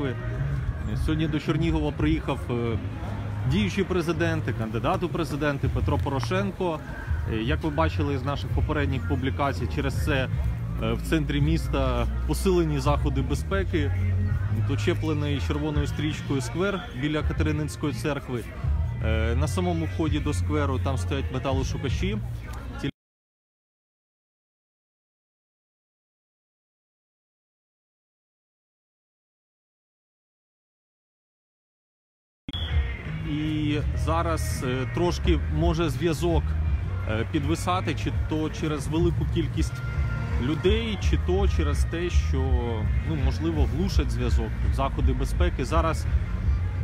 церкви. Сьогодні до Чернігова приїхав е, діючий президент, кандидат у президенти Петро Порошенко. Е, Як ви бачили з наших попередніх публікацій, через це е, в центрі міста посилені заходи безпеки, дочеплений червоною стрічкою сквер біля Катерининської церкви. На самому вході до скверу там стоять металошукачі. Зараз е, трошки може зв'язок е, підвисати, чи то через велику кількість людей, чи то через те, що ну можливо глушать зв'язок, заходи безпеки. Зараз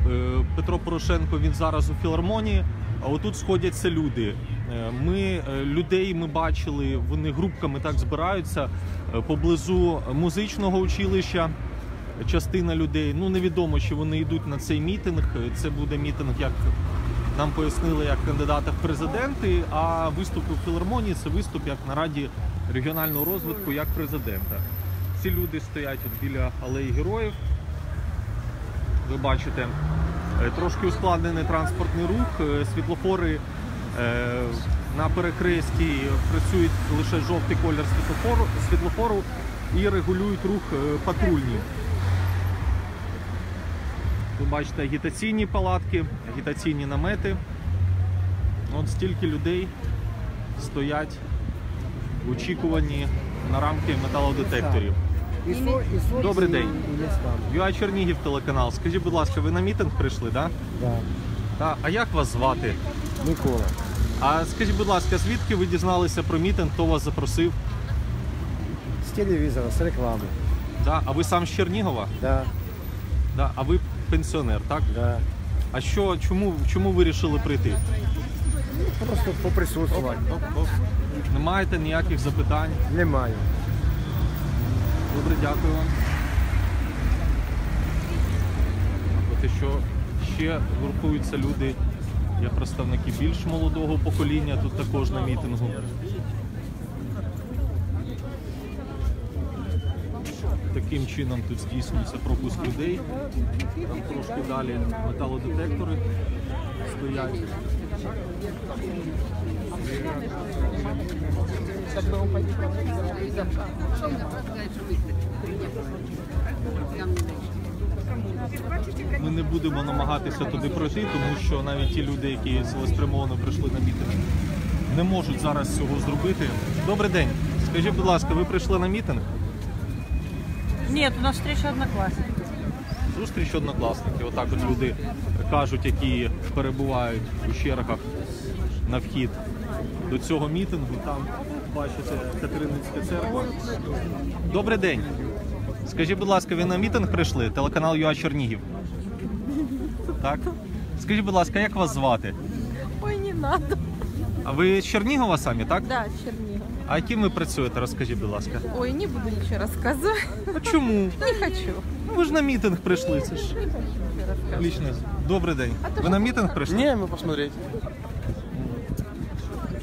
е, Петро Порошенко він зараз у філармонії, а отут сходяться люди. Ми людей ми бачили, вони групками так збираються поблизу музичного училища частина людей. Ну невідомо, чи вони йдуть на цей мітинг. Це буде мітинг, як нам пояснили, як кандидата в президенти. А виступ у філармонії це виступ як на раді регіонального розвитку як президента. Ці люди стоять от біля алеї героїв. Ви бачите, е, трошки ускладнений транспортний рух, е, світлофори. е, На перехресті працюють лише жовтий колір світлофору, і регулюють рух патрульні. Ви бачите агітаційні палатки, агітаційні намети. От стільки людей стоять в очікуванні на рамки металодетекторів. Добрий день. ЮА Чернігів телеканал. Скажіть, будь ласка, ви на мітинг прийшли, да? Да. А як вас звати? Микола. А скажіть, будь ласка, звідки ви дізналися про мітинг, хто вас запросив? З телевізора, з реклами. Да? А ви сам з Чернігова? Да, Да? А ви пенсіонер, так? да. А що, чому, чому ви вирішили прийти? Просто поприсутствувати. Не маєте ніяких запитань? Немає. Добре, дякую вам. От і що ще групуються люди, є представники більш молодого покоління тут також на мітингу. Таким чином тут здійснюється пропуск людей. Там трошки далі металодетектори стоять. Ми не будемо намагатися туди пройти, тому що навіть ті люди, які цілеспрямовано прийшли на мітинг, не можуть зараз цього зробити. Добрий день. Скажіть, будь ласка, ви прийшли на мітинг? Нет, у нас встреча одноклассников. Зустріч однокласників. Отак от люди кажуть, які перебувають у чергах на вхід до цього мітингу. Там бачите Катерининська церква. Добрий день. Скажіть, будь ласка, ви на мітинг прийшли? Телеканал ЮА Чернігів. Так? Скажіть, будь ласка, як вас звати? Ой, не надо. А ви з Чернігова самі, так? Да, Чернигов. А яким ви працюєте? Розкажіть, будь ласка. Ой, не буду ничего рассказывать. А чому? Не хочу. Ну, ви ж на мітинг прийшли. Це ж лічне. Добрий день. Ви на мітинг прийшли? Не, мы посмотреть.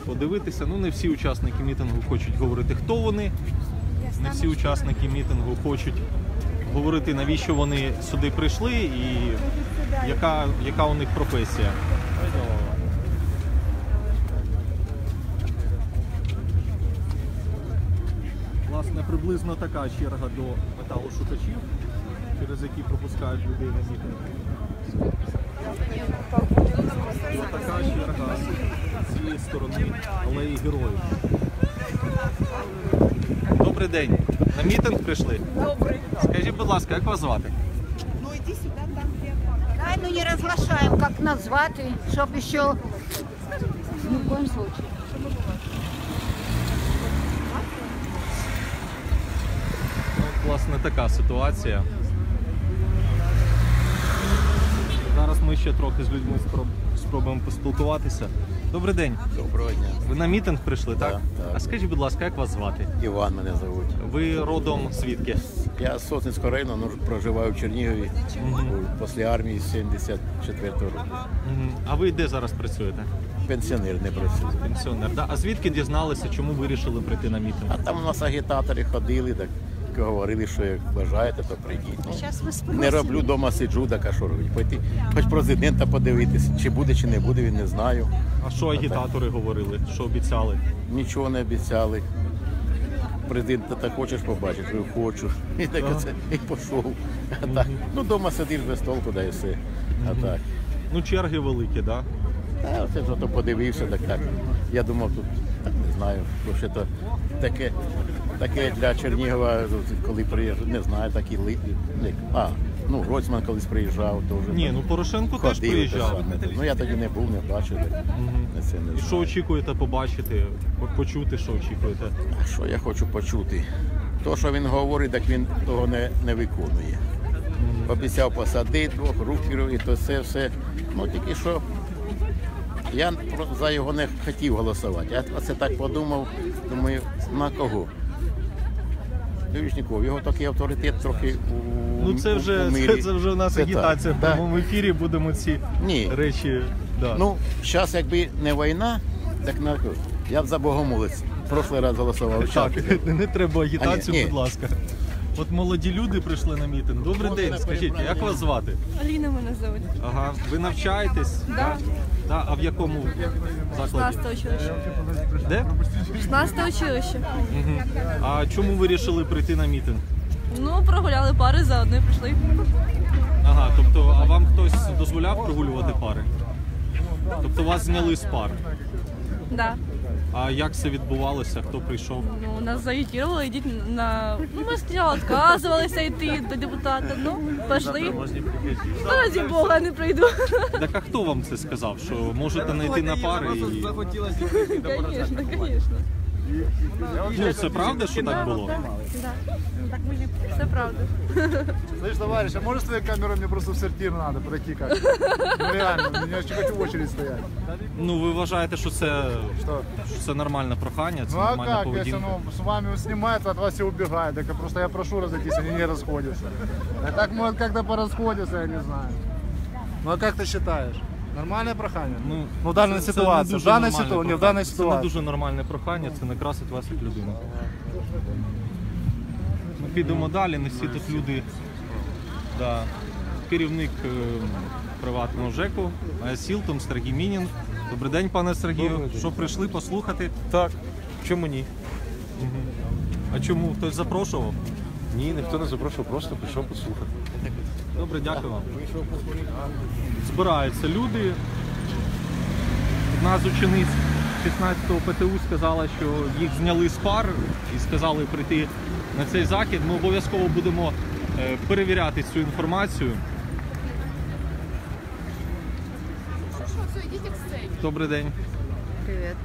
подивитися. Ну, не всі учасники мітингу хочуть говорити, хто вони. Не всі учасники мітингу хочуть говорити, навіщо вони сюди прийшли і яка, яка у них професія. Власне, приблизно така черга до металошукачів, через які пропускають людей на мітинг. Така черга з цієї сторони алеї героїв. Добрий день. На мітинг прийшли? Добрый. Скажіть, будь ласка, як вас звати? Ну йди сюди, Ай, ну не разглашаем, как назвать, чтоб еще... Ни в коем случае. Власне, така ситуація. Зараз ми ще трохи з людьми спробуємо поспілкуватися. Добрий день. Доброго дня. Ви на мітинг прийшли, так? Так, так. А скажіть, будь ласка, як вас звати? Іван мене зовуть. Ви родом звідки? Я з Сосницького району, ну, проживаю в Чернігові після армії 74-го року. Мгм. А ви де зараз працюєте? Пенсіонер не працюю. Пенсіонер. Да? А звідки дізналися, чому вирішили прийти на мітинг? А там у нас агітатори ходили, так говорили, що як бажаєте, то прийдіть. Не роблю вдома сиджу, так а що робити? Пойти, хоч президента подивитися, чи буде, чи не буде, він не знаю. А що агітатори говорили? Що обіцяли? Нічого не обіцяли. Президента так хочеш побачити, хочу. І так оце і пішов. А так, ну вдома сидиш без толку, да і все. А так. Ну, черги великі, так? Да? Та оце ж то подивився, так так. Я думав, тут знаю, ще то таке, таке для Чернігова, коли приїжджав, не знаю, такі ли. ли- А, ну, Гройсман колись приїжджав, то вже Ні, ну Порошенко теж приїжджав. саме. Ну я тоді не був, не бачив. І що очікуєте побачити, почути, що очікуєте? А Що я хочу почути? То, що він говорить, так він того не, не виконує. Обіцяв посадити двох рукерів і то все, все. Ну тільки що я про- за його не хотів голосувати. Я оце так подумав, думаю, на кого? Юрічников, його такий авторитет трохи у Ну це вже у мирі. це вже у нас Це так, агітація. В прямому ефірі будемо ці Ні. речі. Да. Ну, зараз якби не війна, так на я б за Богомолець. Прошлий раз голосував. так, не треба агітацію, А, ні, ні. будь ласка. От молоді люди прийшли на мітинг. Добрий день, скажіть, як вас звати? Аліна мене звуть. Ага, ви навчаєтесь? Да. Да, а в якому закладі? 16 училище. Де? 16 училище. Угу. А чому ви вирішили прийти на мітинг? Ну, прогуляли пари, заодно одне прийшли. Ага, тобто, а вам хтось дозволяв прогулювати пари? Тобто вас зняли з пар. Да. А як це відбувалося? Хто прийшов? Ну, нас заїтірували, йдіть на... Ну, ми спочатку відказувалися йти до депутата. Ну, пішли. Ну, раді Бога, не прийду. Так а хто вам це сказав? Що можете не йти на пари? І... Звісно, звісно. Ну це правда, що так було? Все правда. Слышь, товарищ, а можешь твоей камерой мне просто в сортир надо пройти как? Ну реально, я еще хочу в очередь стоять. Ну ви вважаєте, що це, Что? що це нормальне прохання, це Ну а нормальна как, если поведінка? оно с вами снимается, от вас все убегает. Так просто я прошу разойтись, они не расходятся. А так может как-то порасходятся, я не знаю. Ну а как ты считаешь? Нормальное прохание? Ну, Ну, в даній ситуації, в даній нормальне ситуації, не в прохання. даній Це не дуже нормальне прохання, це не красить вас як людину. Ми підемо далі, не всі тут люди. Да. Керівник е, приватного ЖЕКу е, Сілтом Сергій Мінін. Добрий день, пане Сергію. Що прийшли послухати? Так, чому ні? А чому хтось запрошував? Ні, ніхто не запрошував, просто прийшов послухати. Добре, дякую вам. Збираються люди. Одна з учениць 16-го ПТУ сказала, що їх зняли з пар і сказали прийти на цей захід. Ми обов'язково будемо е, перевіряти цю інформацію. Добрий день. Привіт.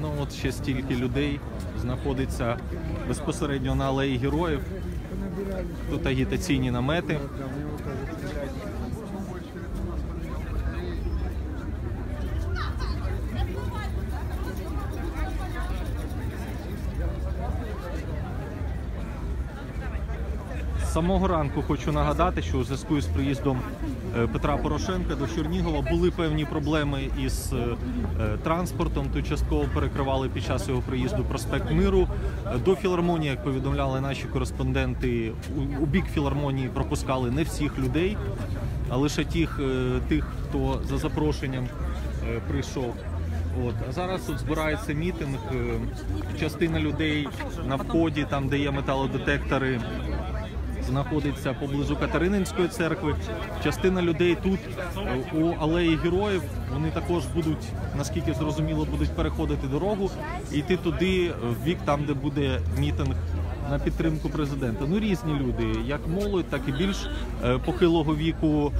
Ну от ще стільки людей знаходиться безпосередньо на алеї героїв. Тут агітаційні намети. З самого ранку хочу нагадати, що у зв'язку із приїздом е, Петра Порошенка до Чернігова були певні проблеми із е, е, транспортом. Тут частково перекривали під час його приїзду проспект Миру. До філармонії, як повідомляли наші кореспонденти, у- у бік філармонії пропускали не всіх людей, а лише тих, е, тих, хто за запрошенням е, прийшов. От а зараз тут збирається мітинг. е, Частина людей на вході, там де є металодетектори, знаходиться поблизу Катерининської церкви. Частина людей тут е, у алеї героїв. Вони також будуть, наскільки зрозуміло, будуть переходити дорогу і йти туди, е, в бік там, де буде мітинг на підтримку президента. Ну різні люди, як молодь, так і більш е, похилого віку,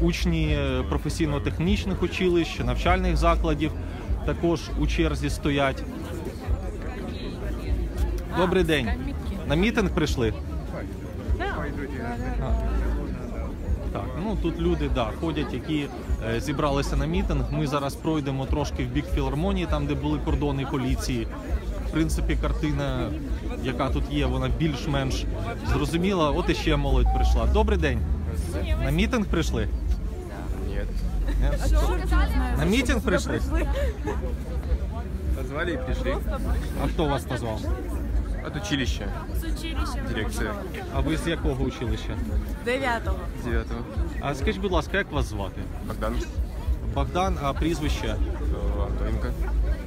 учні професійно-технічних училищ, навчальних закладів. Також у черзі стоять. Добрий день. На мітинг прийшли? Так, ну тут люди да, ходять, які е, зібралися на мітинг. Ми зараз пройдемо трошки в бік філармонії, там де були кордони поліції. В принципі, картина, яка тут є, вона більш-менш зрозуміла. От іще молодь прийшла. Добрий день. На мітинг прийшли? Ні. На мітинг прийшли? Назвали и пришли. А хто вас назвав? От училища. Дирекция. А ви з якого училища? Дев'ятого. Девятого. А скажіть, будь ласка, як вас звати? Богдан. Богдан, а прізвище? Антоненко.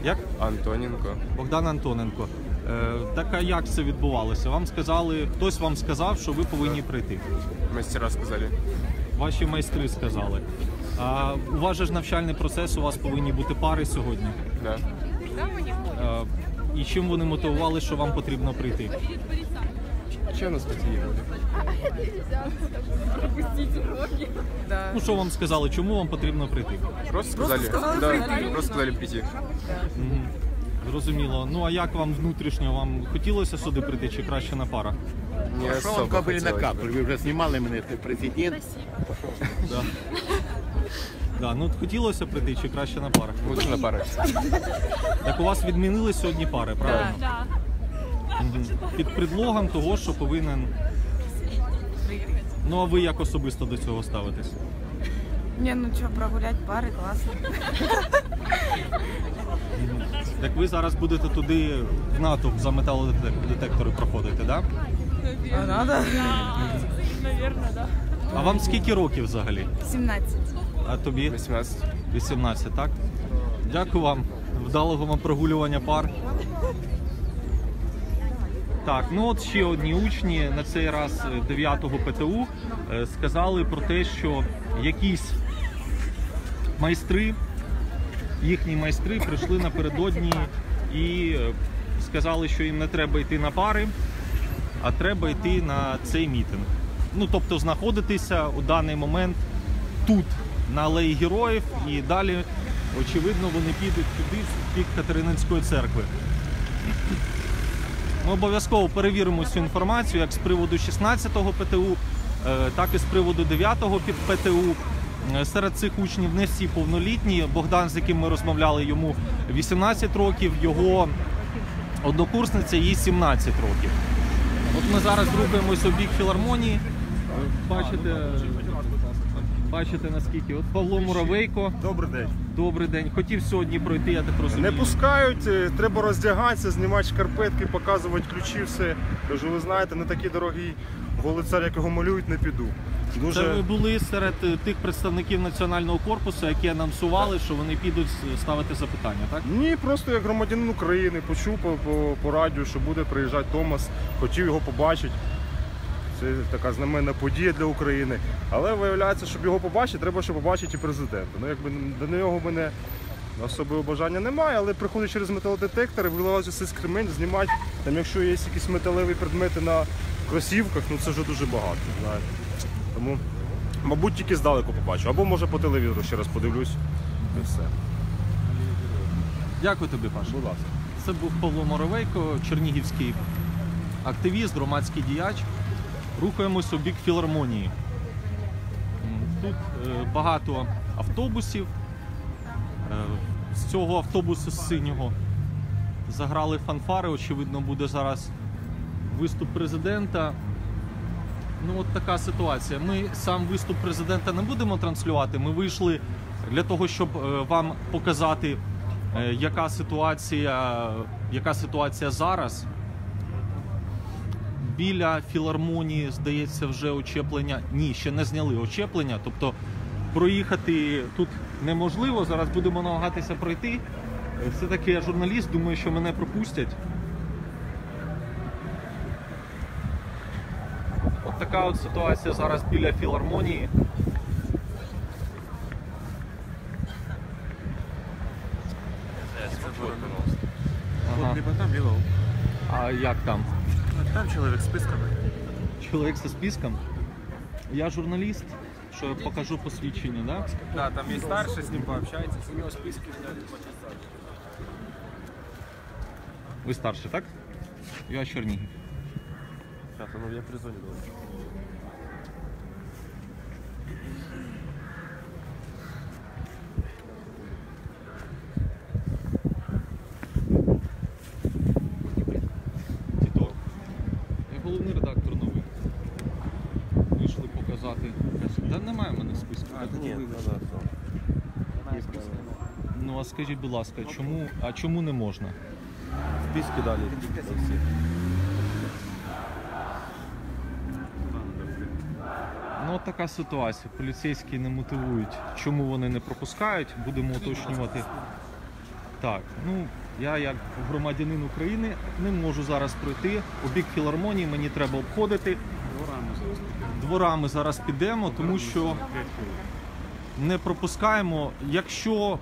Як? Антоненко. Богдан Антоненко. Е, так а як це відбувалося? Вам сказали, хтось вам сказав, що ви повинні прийти. Мастера сказали. Ваші майстри сказали. А у вас же ж навчальний процес, у вас повинні бути пари сьогодні. Да. Е, і чим вони мотивували, що вам потрібно прийти? Чем нас мотивировали? Ну що вам сказали, чому вам потрібно прийти? Просто сказали. сказали да, прийти. просто сказали прийти. Мгм. Зрозуміло. Ну а як вам внутрішньо? Вам хотілося сюди прийти чи краще на парах? Не Що вам особо кабелі на хотелось. капель? Ви вже знімали мене, ти президент. Да. Да, ну хотілося прийти чи краще на парах? Лучше на пары. Так у вас відмінили сьогодні пари, правильно? Так. Мгм. Під предлогом того, що повинен. Ну а ви як особисто до цього ставитесь? Не, ну что, прогулять пары, классно. Так ви зараз будете туди в натовп за металодетектори проходити, так? Да? А надо? Наверное, да. А вам скільки років взагалі? 17. А тобі? 18. 18, так? Дякую вам. Вдалого вам прогулювання пар. Так, ну от ще одні учні на цей раз 9-го ПТУ е, сказали про те, що якісь майстри, їхні майстри прийшли напередодні і е, сказали, що їм не треба йти на пари, а треба йти на цей мітинг. Ну, тобто знаходитися у даний момент тут, на алеї героїв, і далі, очевидно, вони підуть туди, в бік Катерининської церкви. Ми обов'язково перевіримо цю інформацію як з приводу 16-го ПТУ, е, так і з приводу 9-го ПТУ. Е, Серед цих учнів не всі повнолітні. Богдан, з яким ми розмовляли, йому 18 років, його однокурсниця їй 17 років. От ми зараз рухаємося у бік філармонії. Е, Бачите, бачите наскільки. От Павло Муравейко. Добрий день. Добрий день. Хотів сьогодні пройти, я так розумію. Не пускають, е, треба роздягатися, знімати шкарпетки, показувати ключі, все. Кажу, ви знаєте, не такий дорогий голицар, як його малюють, не піду. Це Дуже ви були серед е, тих представників національного корпусу, які анонсували, що вони підуть ставити запитання, так? ні, просто як громадянин України почув по, по, по радіо, що буде приїжджати Томас, хотів його побачити. Це така знаменна подія для України. Але виявляється, щоб його побачити, треба ще побачити і президента. Ну, якби до нього мене особливого бажання немає, але приходить через металодетектори, вилазить цей скремень, знімати. Там, якщо є якісь металеві предмети на кросівках, ну це вже дуже багато. Знаєте. Тому, мабуть, тільки здалеку побачу. Або може по телевізору ще раз подивлюсь. І все. Дякую тобі, Паш. Будь ласка. Це був Павло Моровейко, чернігівський активіст, громадський діяч. Рухаємось у бік філармонії. Тут е, багато автобусів. Е, З цього автобусу синього заграли фанфари. Очевидно, буде зараз виступ президента. Ну, от така ситуація. Ми сам виступ президента не будемо транслювати. Ми вийшли для того, щоб е, вам показати, яка ситуація, яка ситуація зараз. Біля філармонії, здається, вже очеплення. Ні, ще не зняли очеплення. Тобто проїхати тут неможливо. Зараз будемо намагатися пройти. Все-таки я журналіст, думаю, що мене пропустять. От така от ситуація зараз біля філармонії. Ага. А як там? Там человек с списками. Чоловік со списком? Я журналіст, що я покажу посвідчення, да? Да, там есть старший, с ним пообщайтесь. У него списки взяли Ви старший, так? Я Чернігів. Сейчас, ну я при зоне должен. Тіток. Я головний редактор новий. Вийшли. Та немає в мене списку. А, нет, ну да. Ну а скажіть, будь ласка, чому, а чому не можна? Списки дали. Ну, от така ситуація. Поліцейські не мотивують, чому вони не пропускають. Будемо уточнювати. Так, ну я як громадянин України не можу зараз пройти. У бік філармонії мені треба обходити. Дворами зараз підемо, тому що не пропускаємо. Якщо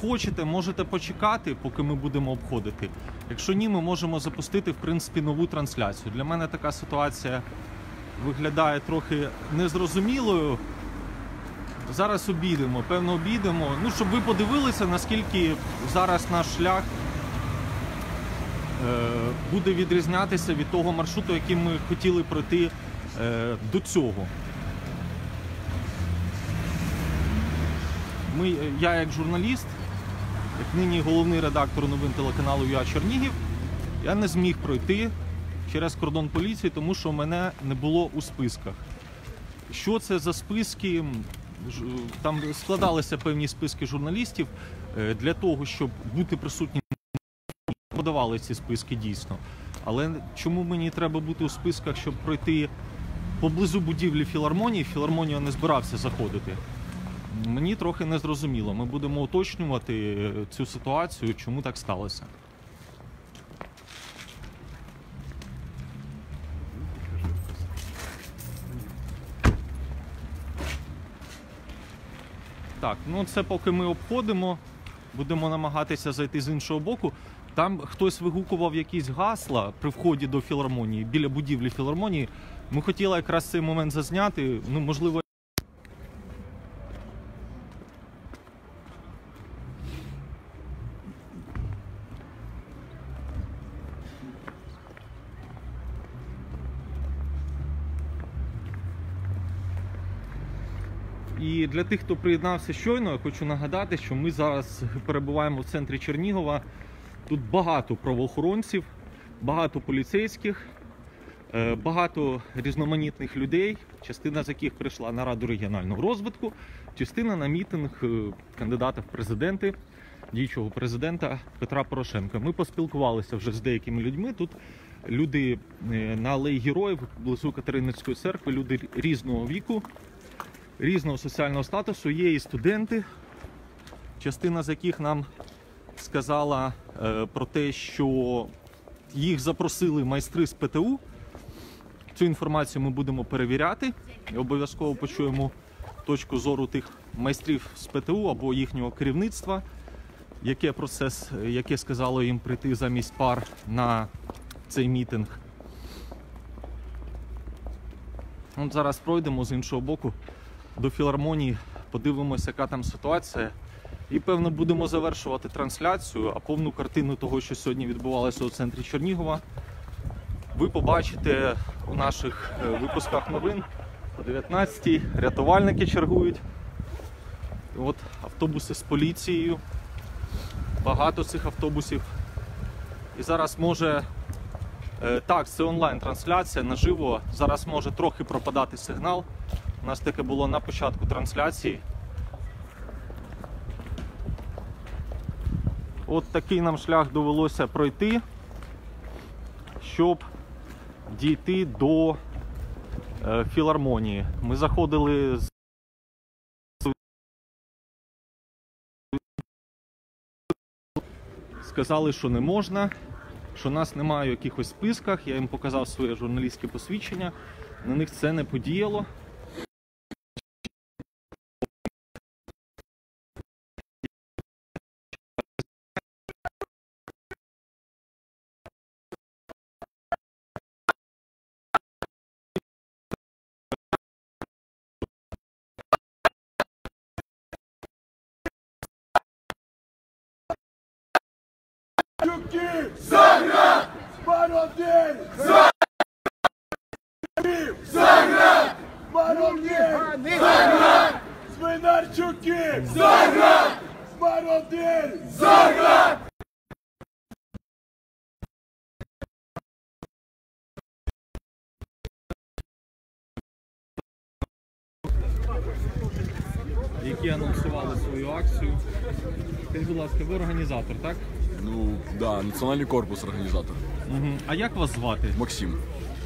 хочете, можете почекати, поки ми будемо обходити. Якщо ні, ми можемо запустити в принципі нову трансляцію. Для мене така ситуація виглядає трохи незрозумілою. Зараз обійдемо, певно, обійдемо. Ну, щоб ви подивилися, наскільки зараз наш шлях е, буде відрізнятися від того маршруту, яким ми хотіли пройти до цього. Ми, я як журналіст, як нині головний редактор новин телеканалу ЮА Чернігів, я не зміг пройти через кордон поліції, тому що мене не було у списках. Що це за списки? Там складалися певні списки журналістів е, для того, щоб бути присутнім. Подавали ці списки дійсно. Але чому мені треба бути у списках, щоб пройти поблизу будівлі філармонії? В Філармонію не збирався заходити. Мені трохи не зрозуміло. Ми будемо уточнювати е, цю ситуацію, чому так сталося. Так, ну це поки ми обходимо, будемо намагатися зайти з іншого боку. Там хтось вигукував якісь гасла при вході до філармонії, біля будівлі філармонії. Ми хотіли якраз цей момент зазняти. Ну, можливо, І для тих, хто приєднався щойно, я хочу нагадати, що ми зараз перебуваємо в центрі Чернігова. Тут багато правоохоронців, багато поліцейських, багато різноманітних людей, частина з яких прийшла на раду регіонального розвитку, частина на мітинг е, кандидата в президенти, діючого президента Петра Порошенка. Ми поспілкувалися вже з деякими людьми. Тут люди е, на алеї героїв близько Катерининської церкви, люди різного віку різного соціального статусу. Є і студенти, частина з яких нам сказала е, про те, що їх запросили майстри з ПТУ. Цю інформацію ми будемо перевіряти і обов'язково почуємо точку зору тих майстрів з ПТУ або їхнього керівництва, яке процес, яке сказало їм прийти замість пар на цей мітинг. От зараз пройдемо з іншого боку до філармонії, подивимося, яка там ситуація. І певно будемо завершувати трансляцію, а повну картину того, що сьогодні відбувалося у центрі Чернігова, ви побачите у наших е, випусках новин о 19-й. Рятувальники чергують. От автобуси з поліцією. Багато цих автобусів. І зараз може. е, Так, це онлайн-трансляція наживо. Зараз може трохи пропадати сигнал. У нас таке було на початку трансляції. От такий нам шлях довелося пройти, щоб дійти до е, філармонії. Ми заходили з. Сказали, що не можна, що нас немає в якихось списках. Я їм показав своє журналістське посвідчення. На них це не подіяло. Свинарчуки! Заград! Мародер! Заград! які анонсували свою акцію. Скажіть, будь ласка, ви організатор, так? Ну, да, национальный корпус организатор. Угу. А як вас звати? Максим.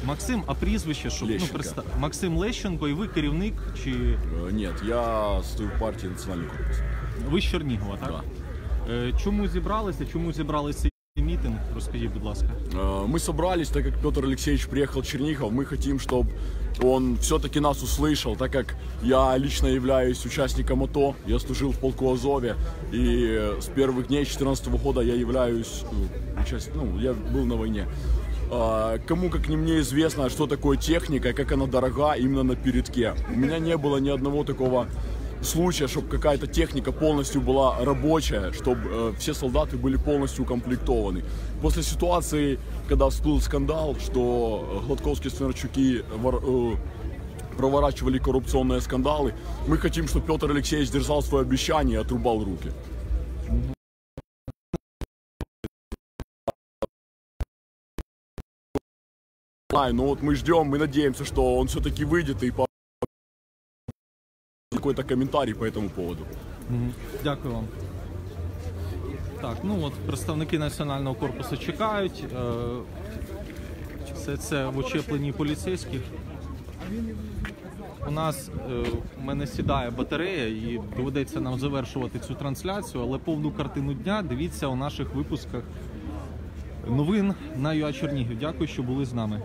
Максим, а прізвище, щоб ну, Лещенко. приста... Максим Лещенко, і ви керівник чи Э, Нет, я стою в партии национальный корпус. ви з Чернігова, так? Да. Е, Чому зібралися? Чому зібралися цей мітинг? Розкажіть, будь ласка. Э, Мы собрались, так как Петр Алексеевич приехал в Чернигов, мы хотим, чтобы он все-таки нас услышал, так как я лично являюсь участником АТО, я служил в полку Азове, и с первых дней 2014 года я являюсь, э, участ... ну, я был на войне. А, Кому, как не мне, известно, что такое техника, как она дорога именно на передке. У меня не было ни одного такого случая, чтобы какая-то техника полностью была рабочая, чтобы все солдаты были полностью укомплектованы. После ситуации, когда всплыл скандал, что гладковские Свинарчуки вор- э, проворачивали коррупционные скандалы, мы хотим, чтобы Петр Алексеевич держал свое обещание и отрубал руки. Знаю, но вот мы ждем, мы надеемся, что он все-таки выйдет и по какой-то комментарий по этому поводу. Дякую вам. Так, ну от представники національного корпусу чекають. Е, Все це в очепленні поліцейських. У нас е, у мене сідає батарея і доведеться нам завершувати цю трансляцію, але повну картину дня дивіться у наших випусках новин на ЮА Чернігів. Дякую, що були з нами.